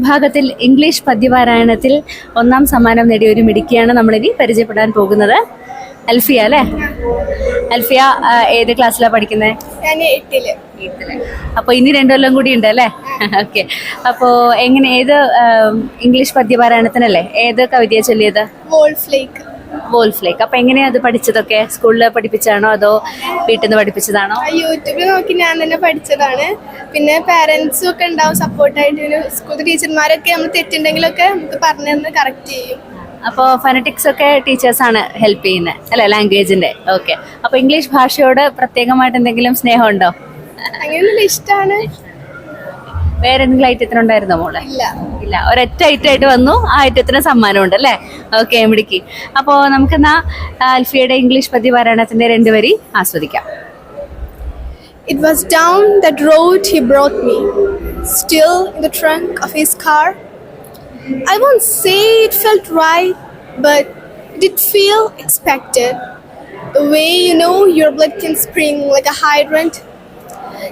വിഭാഗത്തിൽ ഇംഗ്ലീഷ് പദ്യപാരായണത്തിൽ ഒന്നാം സമ്മാനം നേടിയ ഒരു മിടുക്കിയാണ് നമ്മളിനി പരിചയപ്പെടാൻ പോകുന്നത്. അൽഫിയ അല്ലേ? അൽഫിയ ഏത് ക്ലാസ്സിലാണ് പഠിക്കുന്നത് അപ്പോൾ ഇനി രണ്ടു കൊല്ലം കൂടി ഉണ്ട് അല്ലേ? ഓക്കെ. അപ്പോൾ എങ്ങനെ ഏത് ഇംഗ്ലീഷ് പദ്യപാരായണത്തിനല്ലേ? ഏത് കവിതയാണ് ചൊല്ലിയത്? ലേക്ക്. അപ്പൊ എങ്ങനെയാ അത് പഠിച്ചതൊക്കെ? സ്കൂളിൽ പഠിപ്പിച്ചാണോ അതോ വീട്ടിൽ നിന്ന് പഠിപ്പിച്ചതാണോ? യൂട്യൂബിൽ നോക്കി ഞാൻ തന്നെ പഠിച്ചതാണ്. പിന്നെ പേരൻസും ഒക്കെ ഉണ്ടാവും സപ്പോർട്ടായിട്ട് സ്കൂൾ ടീച്ചർമാരൊക്കെ നമ്മൾ തെറ്റുണ്ടെങ്കിലൊക്കെ നമുക്ക് പറഞ്ഞു തന്ന് കറക്റ്റ് ചെയ്യും. അപ്പോൾ ഫനറ്റിക്സ് ഒക്കെ ടീച്ചേഴ്സാണ് ഹെൽപ്പ് ചെയ്യുന്നത് അല്ലെ? ലാംഗ്വേജിന്റെ ഓക്കെ അപ്പോൾ ഇംഗ്ലീഷ് ഭാഷയോട് പ്രത്യേകമായിട്ട് എന്തെങ്കിലും സ്നേഹമുണ്ടോ? അങ്ങനെ ഇഷ്ടമാണ് വേറെ എന്തെങ്കിലും ഐറ്റത്തിന് ഉണ്ടായിരുന്നോ മോളെ ഇല്ല ഒരൊറ്റ ഐറ്റമായിട്ട് വന്നു ആ ഐറ്റത്തിന് സമ്മാനമുണ്ട് അല്ലേ ഓക്കെ മിടുക്കി അപ്പോൾ നമുക്കെന്നാ അൽഫിയുടെ ഇംഗ്ലീഷ് പദ്യപാരായണത്തിന്റെ രണ്ടുപേരി ആസ്വദിക്കാം It was down that road he brought me, still in the trunk of his car. I won't say it felt right, but it did feel expected. The way you know your blood can spring like a hydrant.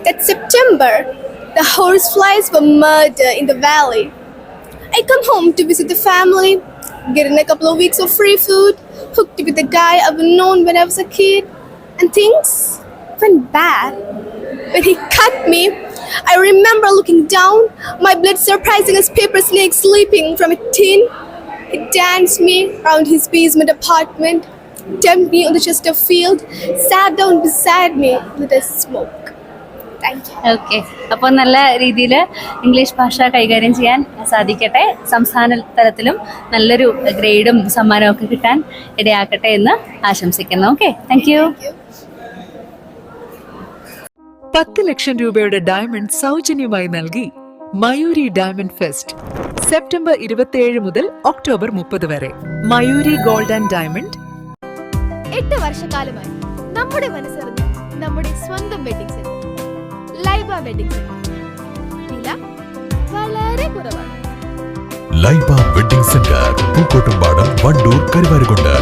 That September, the horseflies were murder in the valley. I come home to visit the family, get in a couple of weeks of free food, hooked with a guy I've known when I was a kid, and things went bad. When he cut me, I remember looking down, my blood surprising as paper snakes leaping from a tin. He danced me around his basement apartment, dumped me on the Chester field, sat down beside me, lit a smoke. Okay അപ്പോൾ നല്ല രീതിയിൽ English ഭാഷ കൈകാര്യം ചെയ്യാൻ സാധിക്കട്ടെ. സംസ്ഥാന തലത്തിലും നല്ലൊരു ഗ്രേഡും സമ്മാനവും ഒക്കെ കിട്ടാൻ ഇടയാക്കട്ടെ എന്ന് ആശംസിക്കുന്നു. ഓക്കെ താങ്ക് യു പത്ത് ലക്ഷം രൂപയുടെ ഡയമണ്ട് സൗജന്യമായി നൽകി മയൂരി ഡയമണ്ട് ഫെസ്റ്റ് സെപ്റ്റംബർ ഇരുപത്തിയേഴ് മുതൽ ഒക്ടോബർ മുപ്പത് വരെ. മയൂരി ഗോൾഡ് ആൻഡ് ഡയമണ്ട് എട്ട് വർഷക്കാലമായി നമ്മുടെ മനസ്സറിഞ്ഞ് നമ്മുടെ സ്വന്തം വെഡിങ് സെന്റർ ലൈബ വെഡിങ് വില വളരെ കുറവാണ്. Laiba wedding centre Pookkottumpadam Wandoor Karuvarakundu.